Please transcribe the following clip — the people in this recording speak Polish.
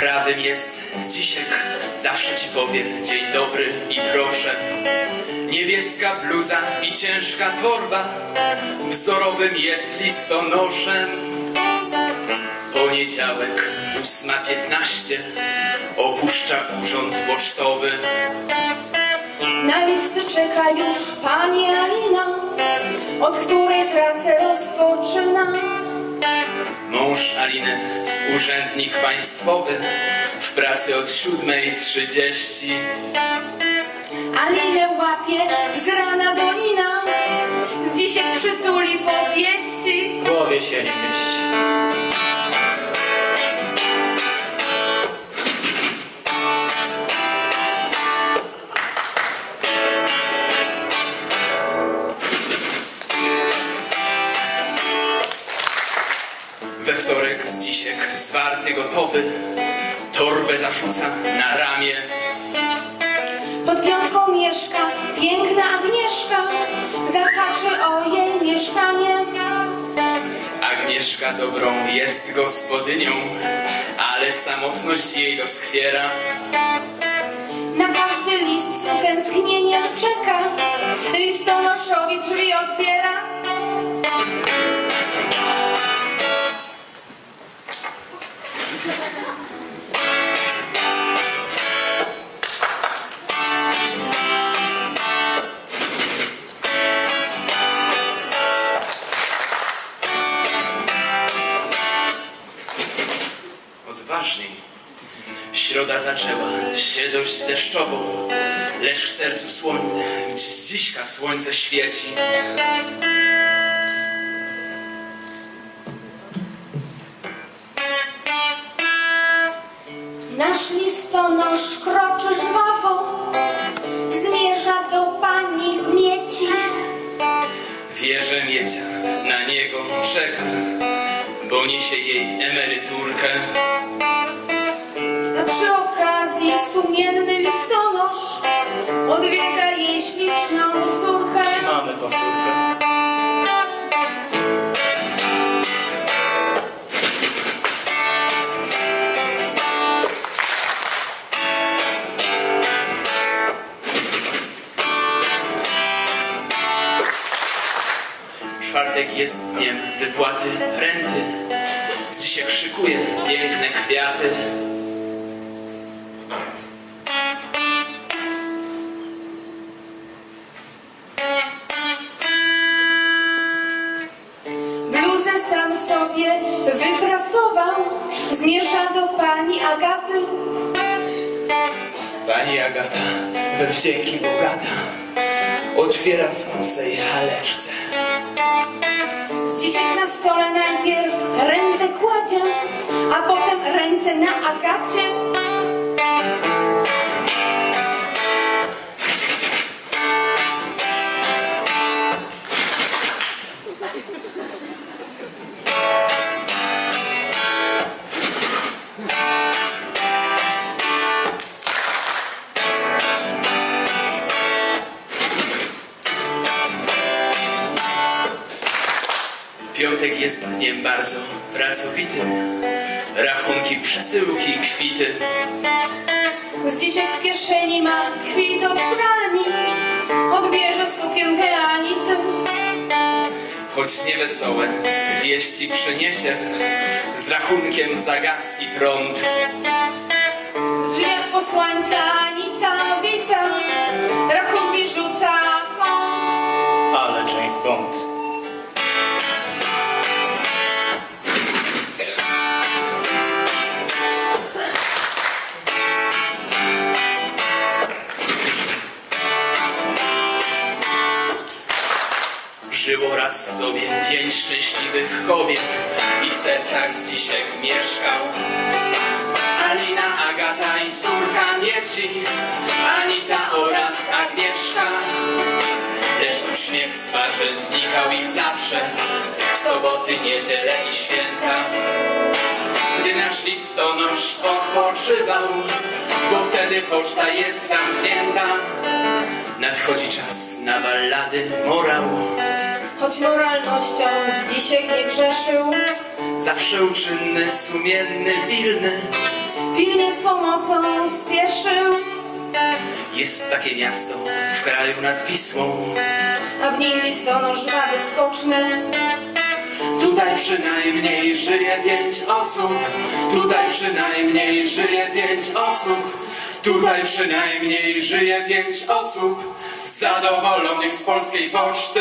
prawym jest z. Zawsze ci powie dzień dobry i proszę. Niebieska bluza i ciężka torba, wzorowym jest listonoszem. Poniedziałek, ósma piętnaście, opuszcza urząd pocztowy. Na listy czeka już pani Alina, od której trasę rozpoczyna. Mąż Aliny, urzędnik państwowy, w pracy od siódmej trzydzieści. Alinę łapie z rana do nina, z dzisiaj przytuli powieści. Głowie się nie mieści. Gotowy, torbę zarzuca na ramię. Pod piątką mieszka piękna Agnieszka, zahaczy o jej mieszkanie. Agnieszka dobrą jest gospodynią, ale samotność jej doskwiera. Na każdy list z utęsknieniem czeka, listonoszowi Odważniej. Środa zaczęła się dość deszczowo, lecz w sercu słońce, z dziśka słońce świeci. Nasz listonosz kroczy żwawo, zmierza do pani mieci. Wie, że miecia na niego czeka, bo niesie jej emeryturkę. Sumienny listonosz odwiedza jej śliczną córkę. Mamy powtórkę. Czwartek jest dniem wypłaty renty. Z dzisiaj szykuje piękne kwiaty. Sobie wyprasował, zmierza do pani Agaty. Pani Agata we wdzięki bogata otwiera w kusej haleczce. Z dzisiaj na stole najpierw rękę kładzie, a potem ręce na Agacie. Piątek jest dniem bardzo pracowitym. Rachunki, przesyłki, kwity. Z dzisiaj w kieszeni ma kwit od pralni, odbierze sukienkę Anity. Choć niewesołe wieści przyniesie z rachunkiem za gaz i prąd. W drzwiach posłańca Anita wita, rachunki rzuca w kąt. Ale James Bond. Żyło raz sobie pięć szczęśliwych kobiet, w ich sercach z dzisiek mieszkał. Alina, Agata i córka Mieci, Anita oraz Agnieszka. Lecz uśmiech z twarzy znikał im zawsze, w soboty, niedzielę i święta. Gdy nasz listonosz odpoczywał, bo wtedy poczta jest zamknięta. Nadchodzi czas na ballady morału, choć moralnością z dzisiek nie grzeszył. Zawsze uczynny, sumienny, pilny. Pilnie z pomocą spieszył, Jest takie miasto w kraju nad Wisłą. a w nim listonosz żwawy skoczny. Tutaj przynajmniej żyje pięć osób. Tutaj przynajmniej żyje pięć osób. Tutaj przynajmniej żyje pięć osób. Zadowolonych z polskiej poczty.